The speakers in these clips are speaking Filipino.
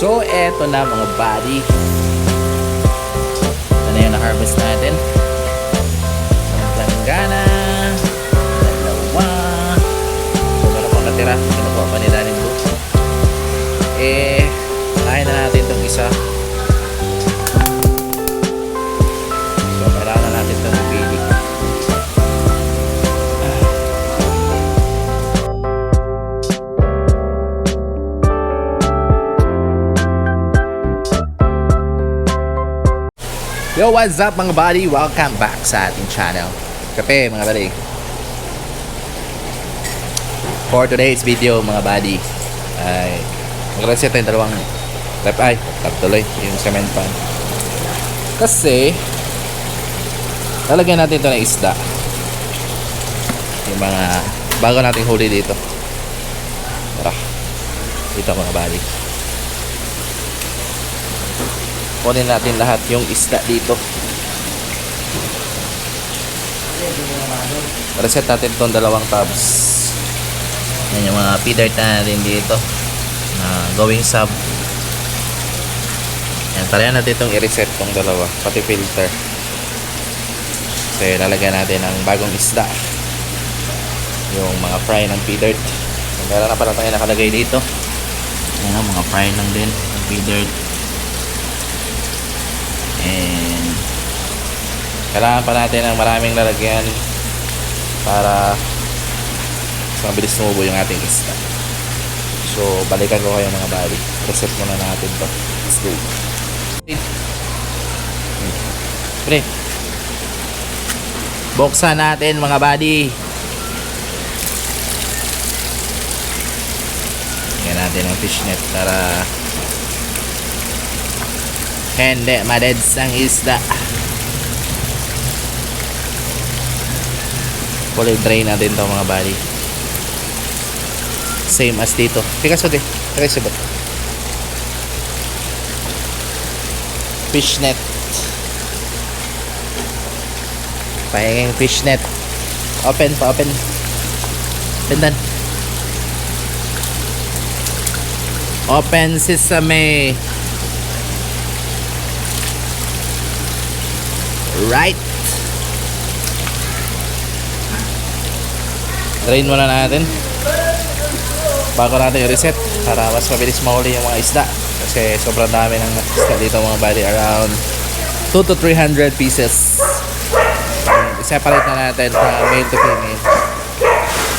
So, eto na mga buddy. Ito na yung na-harvest natin. Ang planggana. Dalawa. So, meron katira. Kinukuha Yo, what's up mga buddy? Welcome back sa ating channel. Kape mga buddy. For today's video mga buddy, ay mag-reset tayo dalawang tap ay, tap tuloy, yung cement pan. Kasi, lalagyan natin ito ng isda. Yung mga bago nating huli dito. Tara, dito mga buddy. Kunin natin lahat yung isda dito. Reset natin itong dalawang tabs yan yung mga feeder natin dito na going sub. Yan tarayan natin itong i-reset itong dalawa pati filter. So lalagyan natin ng bagong isda. Yung mga fry ng feeder. Meron na pala tayo nakalagay dito. Yan ang mga fry lang din ng feeder and kailangan pa natin ng maraming lalagyan para mas mabilis tumubo yung ating isda. So balikan ko kayo mga buddy. Reset muna natin to. Let's go. Pre buksan natin mga buddy. Lagyan natin ang fishnet para hindi madeds ang isda. Fully drain natin to mga buddy. Same as dito. Pikas ko di pikas ko fishnet. Pahinging fishnet. Open pa open. Pindan open sesame Right. Drain muna natin. Bago natin i-reset para mas mabilis mahuli yung mga isda. Kasi sobrang dami ng isda dito mga buddy. Around 2 to 300 pieces. I-separate na natin from male to female.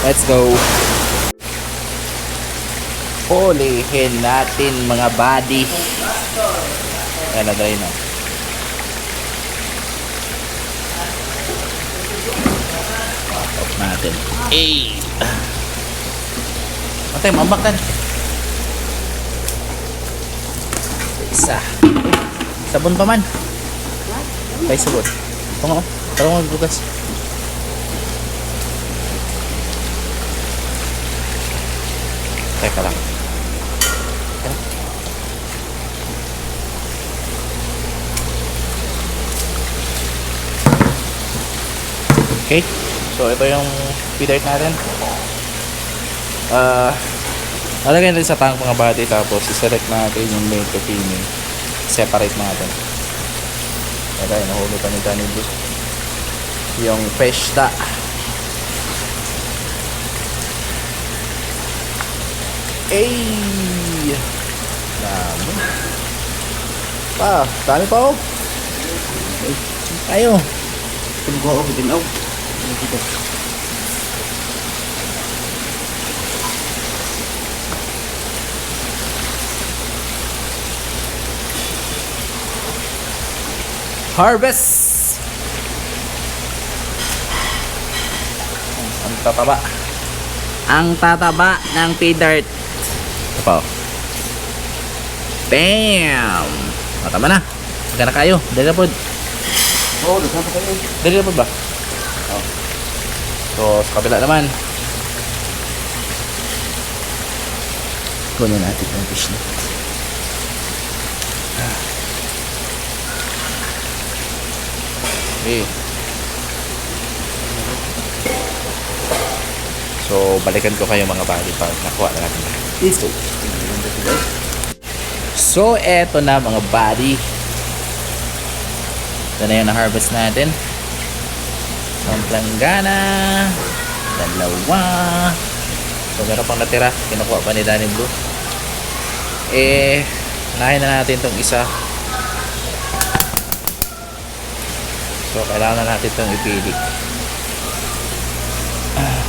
Let's go. Hulihin natin mga buddy. Ayan na drain na. Off natin. Eh. Matay, mambak. Isa. Sabon pa man. Kay sabon. Ito nga. Tarong magbugas. Teka lang. Okay. So, ito yung feeder natin. Ah, uh, lalagyan natin sa tank mga body tapos i-select natin yung male to female. Separate natin. Okay, nahuli pa ni Danny Blue. Yung pesta. Ay! Dami. Pa, dami pa oh. Ayo. Tunggu ako din ako. Harvest! Ang tataba. Ang tataba ng pay dirt. Ito pa. Bam! Matama na. Magka na kayo. Dali na po. Oo, oh, pa kayo. Dali na po ba? So, sa kabila naman. Kunin natin yung fish na. Okay. So, balikan ko kayo mga buddy pag nakuha na natin. Ito. So, eto na mga buddy. Ito na yung na-harvest natin. Isang planggana. Dalawa. So, meron pang natira. Kinukuha pa ni Danny Blue. Eh, nahin na natin tong isa. So, kailangan na natin itong ipili. Ah.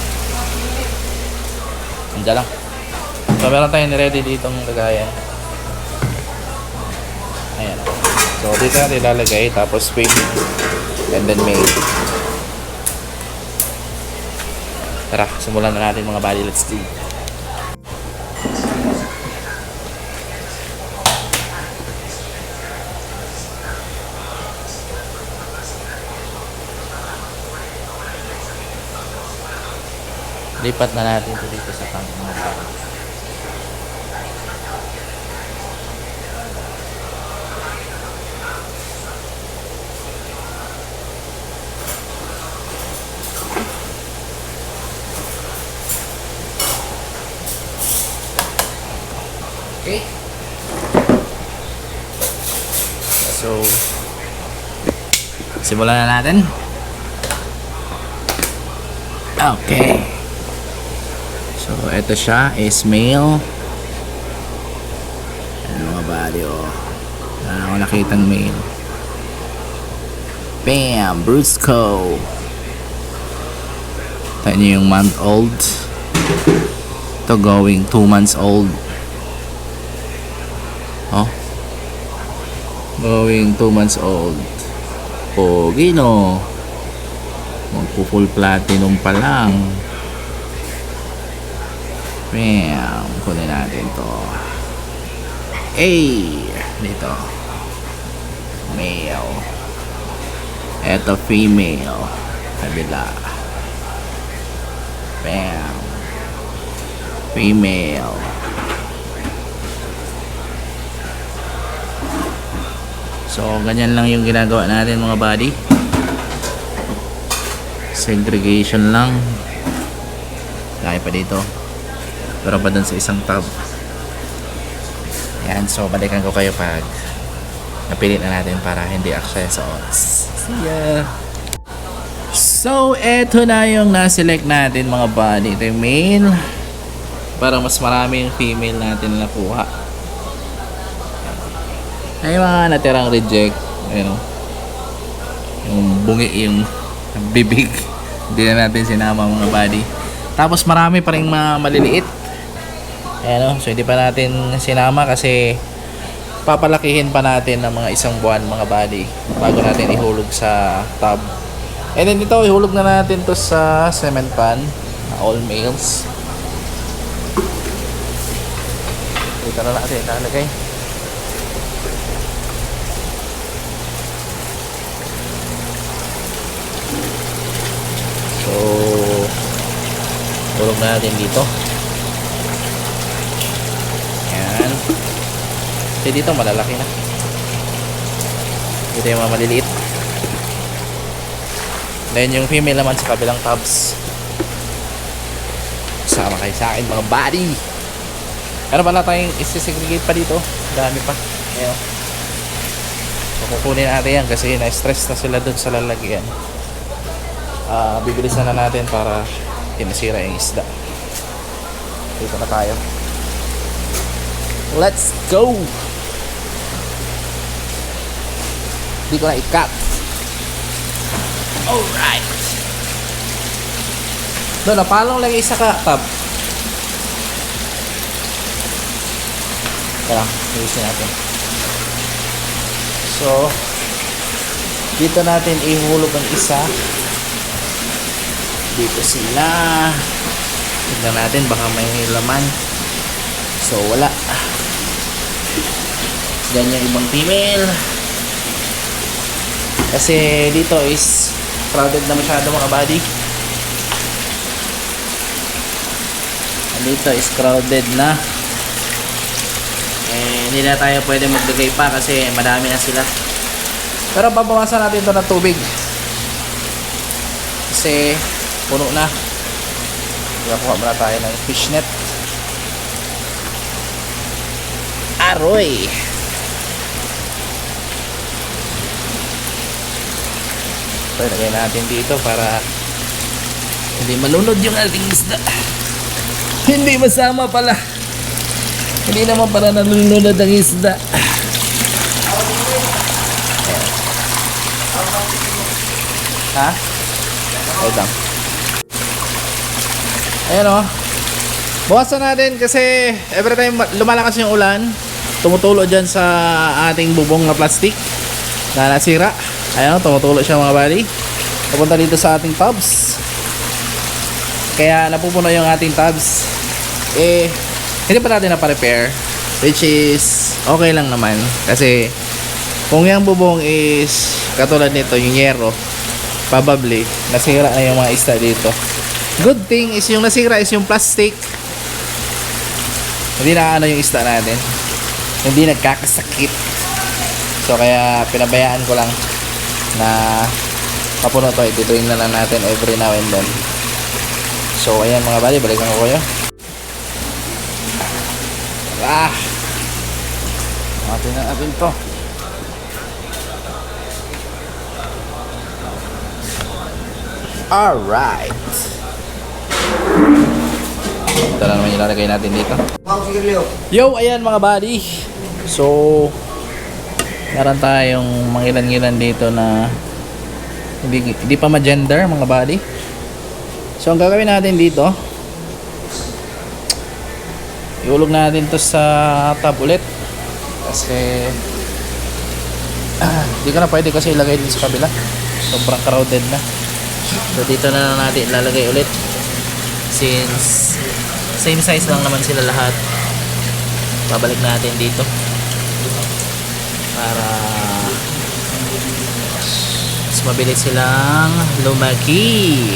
Andiyan lang. So, meron tayong ready ditong lagayan. Ayan. So, dito natin ilalagay. Tapos, wait. And then, may. Tara, simulan na natin mga buddy. Let's do. Lipat na natin ito dito sa tank So, simulan na natin. Okay. So, ito siya is male. Ano mga body, oh. Wala na ako nakitang male. Bam! Brusco! Tayo yung month old. Ito going 2 months old. Going 2 months old. Pogi no. Magpo-full platinum pa lang. Bam. Kunin natin to. Hey! Dito. Male. Eto female. Kabila. Bam. Female. So, ganyan lang yung ginagawa natin mga buddy. Segregation lang. Kaya pa dito. Pero pa dun sa isang tab. Yan, so balikan ko kayo pag napili na natin para hindi aksaya sa oras. See ya! So, eto na yung na-select natin mga buddy. Ito yung male. Para mas marami yung female natin na nakuha. Ay mga natirang reject. Ayun o. Yung bungi, yung bibig. Hindi na natin sinama mga buddy. Tapos marami pa rin mga maliliit. Ayan o. So hindi pa natin sinama kasi papalakihin pa natin ng mga isang buwan mga buddy bago natin ihulog sa tub. And then ito, ihulog na natin to sa cement pan all males. Dito na natin ilalagay. Tulog na natin dito. Yan. Kasi dito malalaki na. Dito yung mga maliliit. Then yung female naman sa kabilang tabs. Sama kayo sa akin mga buddy. Ano pala tayong isi-segregate pa dito? Dami pa. Ayan. So kukunin natin yan kasi na-stress na sila dun sa lalagyan. Ah, bibilisan na natin para tinasira yung isda. Dito na tayo. Let's go! Hindi ko na i-cut. Alright. Doon, napalong lang isa ka, tab. Tara, ayusin natin. So, dito natin ihulog ang isa. Dito sila. Tignan natin, baka may laman. So, wala. Yan yung ibang female. Kasi dito is crowded na masyado mga body. Dito is crowded na. Eh, hindi na tayo pwede maglagay pa kasi madami na sila. Pero babawasan natin ito ng tubig. Kasi puno na. Kuha muna tayo ng fishnet. Aroy! So ilagay natin dito para hindi malunod yung ating isda. Hindi masama pala. Hindi naman para nalunod ang isda. Ha? hold on Ayan o. Bukasan natin kasi every time lumalakas yung ulan, tumutulo dyan sa ating bubong na plastic na nasira. Ayan o, tumutulo siya mga buddy. Papunta dito sa ating tubs. Kaya napupuno yung ating tabs. Eh, hindi pa natin na-repair. Which is, okay lang naman. Kasi, kung yung bubong is katulad nito, yung yero, probably, nasira na yung mga isda dito. Good thing is yung nasira is yung plastic. Hindi na ano yung isda natin. Hindi nagkakasakit. So, kaya pinabayaan ko lang na kapuno to. Itutuin na lang natin every now and then. So, ayan mga buddy, balikan ko kayo. Ah! Atin na natin to. Alright. Ito na naman ilalagay natin dito. Yo, ayan mga buddy. So, meron tayong mangilan-ngilan dito na hindi, hindi pa ma-gender mga buddy. So, ang gagawin natin dito, iulog natin to sa tab ulit. Kasi, hindi ko na pwede kasi ilagay din sa kabila. Sobrang crowded na. So, dito na lang natin ilalagay ulit. Since, same size lang naman sila lahat. Babalik natin dito. Para mas mabilis silang lumaki.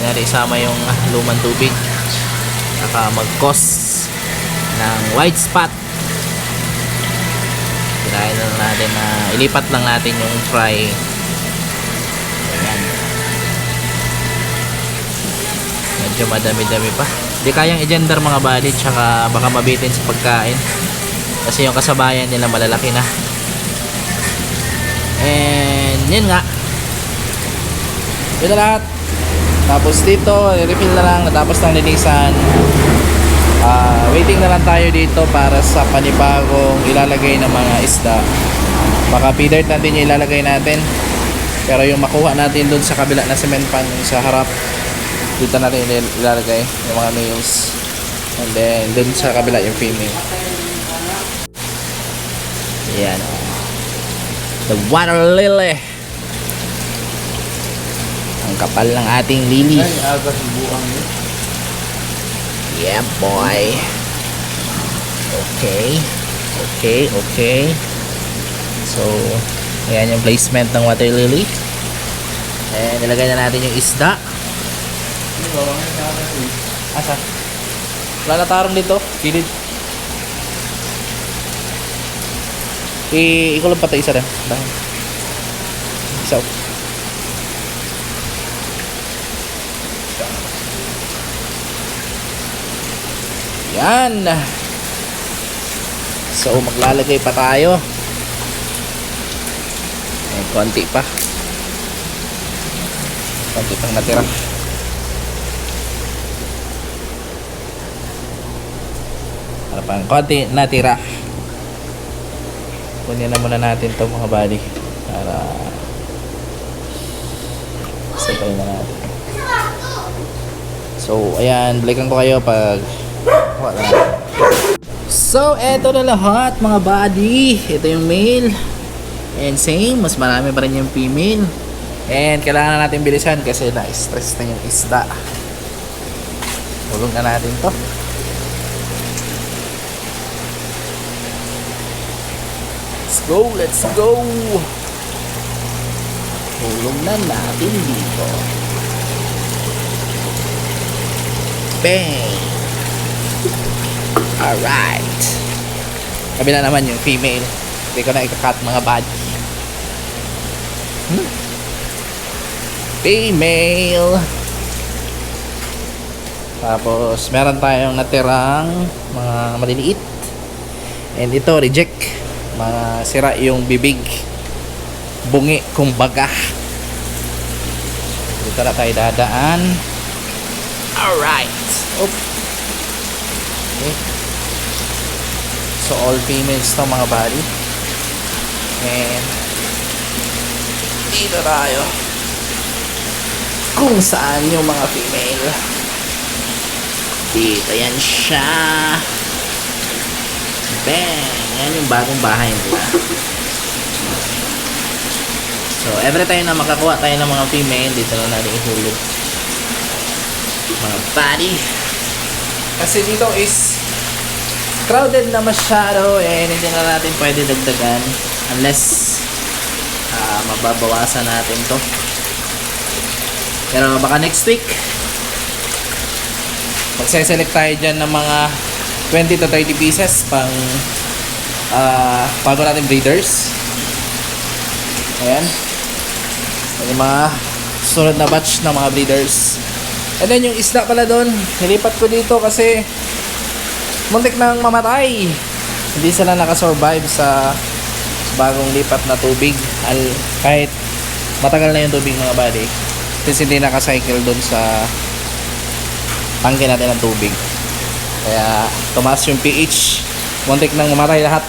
Natin isama yung lumang tubig. Naka mag cause ng white spot. Na lang natin na ilipat lang natin yung fry medyo madami-dami pa. Di kayang i-gender mga buddy tsaka baka mabitin sa pagkain. Kasi yung kasabayan nila malalaki na. And yun nga. Yun na lahat. Tapos dito refill na lang. Natapos ng linisan. Ah, waiting na lang tayo dito para sa panibagong ilalagay ng mga isda. Baka feeder natin yung ilalagay natin. Pero yung makuha natin dun sa kabila na cement pan sa harap dito natin il- ilalagay yung mga males and then dun sa kabila yung female yan the water lily. Ang kapal ng ating lily. Aga yeah boy. Okay. Okay okay. So ayan yung placement ng water lily. And nilagay na natin yung isda Asa? Wala na tarong dito. Gilid. I ikaw lang patay isa rin. Dahil. Isa. Yan. So, maglalagay pa tayo. May konti pa. Konti pang natira. Para pang konti natira. Kunin na muna natin to mga buddy. Para sabay na natin. So, ayan. Balikan ko kayo pag na natin. So, eto na lahat mga buddy. Ito yung male. And same, mas marami pa rin yung female. And kailangan na natin bilisan kasi na-stress na yung isda. Hulong na natin to. Let's go, let's go! Hulong na natin dito. Bang! Alright. Kabila naman yung female. Hindi ko na ikakat mga bad. Hmm? Female. Tapos, meron tayong natirang mga maliliit. And ito, reject. Mga sira yung bibig. Bungi, kumbaga. Dito na tayo dadaan. Alright. Oop. Okay. So, all females to mga buddy. And, dito tayo. Kung saan yung mga female. Dito yan siya. Bang! Yan yung bagong bahay nila. So, every time na makakuha tayo ng mga female, dito na natin ihulog. Mga body. Kasi dito is crowded na masyado and hindi na natin pwede dagdagan unless ah, mababawasan natin to. Pero baka next week, magseselect tayo dyan ng mga 20 to 30 pieces pang ah bago natin breeders. Ayan. Yung mga sunod na batch ng mga breeders. And then yung isda pala doon, nilipat ko dito kasi muntik nang mamatay. Hindi sila nakasurvive sa bagong lipat na tubig. Al, kahit matagal na yung tubig mga buddy. Kasi hindi nakacycle doon sa tangke natin ng tubig. Kaya tumaas yung pH. Muntik nang mamatay lahat.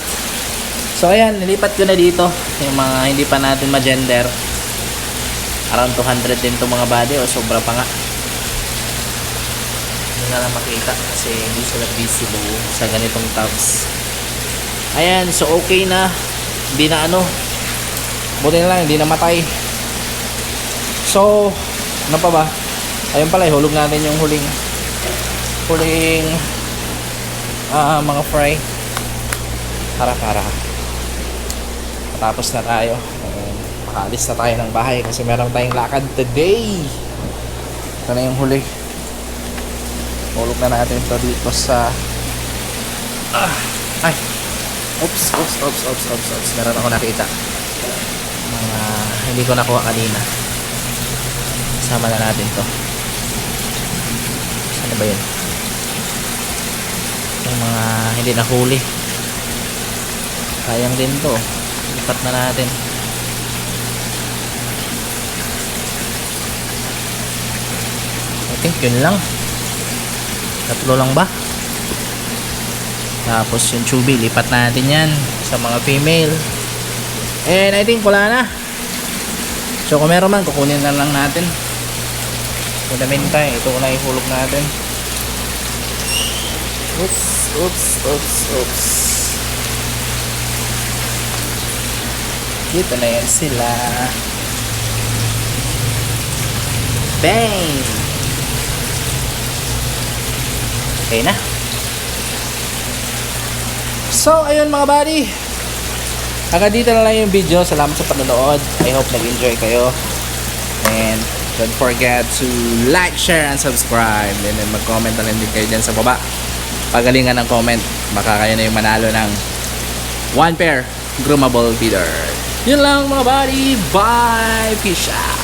So ayan, nilipat ko na dito. Yung mga hindi pa natin ma-gender. Around 200 din to mga body o sobra pa nga. Hindi na lang makita kasi hindi sila visible sa ganitong tabs. Ayan, so okay na. Hindi na ano. Buti na lang, hindi na matay. So, ano pa ba? Ayun pala, ihulog natin yung huling huling ah mga fry. Harap-harap. Tapos na tayo. And makaalis na tayo ng bahay kasi meron tayong lakad today. Ito na yung huli. Hulog na natin ito dito sa... Ah, ay! Oops, oops, oops, oops, oops, oops. Meron ako nakita. Mga hindi ko nakuha kanina. Sama na natin to. Ano ba yun? Yung mga hindi nahuli. Sayang din to. Lipat na natin. I think yun lang. Tatlo lang ba? Tapos yung chubby, lipat natin yan sa mga female. And I think wala na. So kung meron man, kukunin na lang natin. For the ito na ihulog natin. Oops, oops, oops, oops. Dito na yan sila. Bang! Okay na. So, ayun mga buddy. Hanggang dito na lang yung video. Salamat sa panonood. I hope nag-enjoy kayo. And don't forget to like, share, and subscribe. And then mag-comment na lang din kayo dyan sa baba. Pagalingan ng comment. Baka kayo na yung manalo ng one pair groomable feeder. Yun lang mga buddy. Bye! Peace out!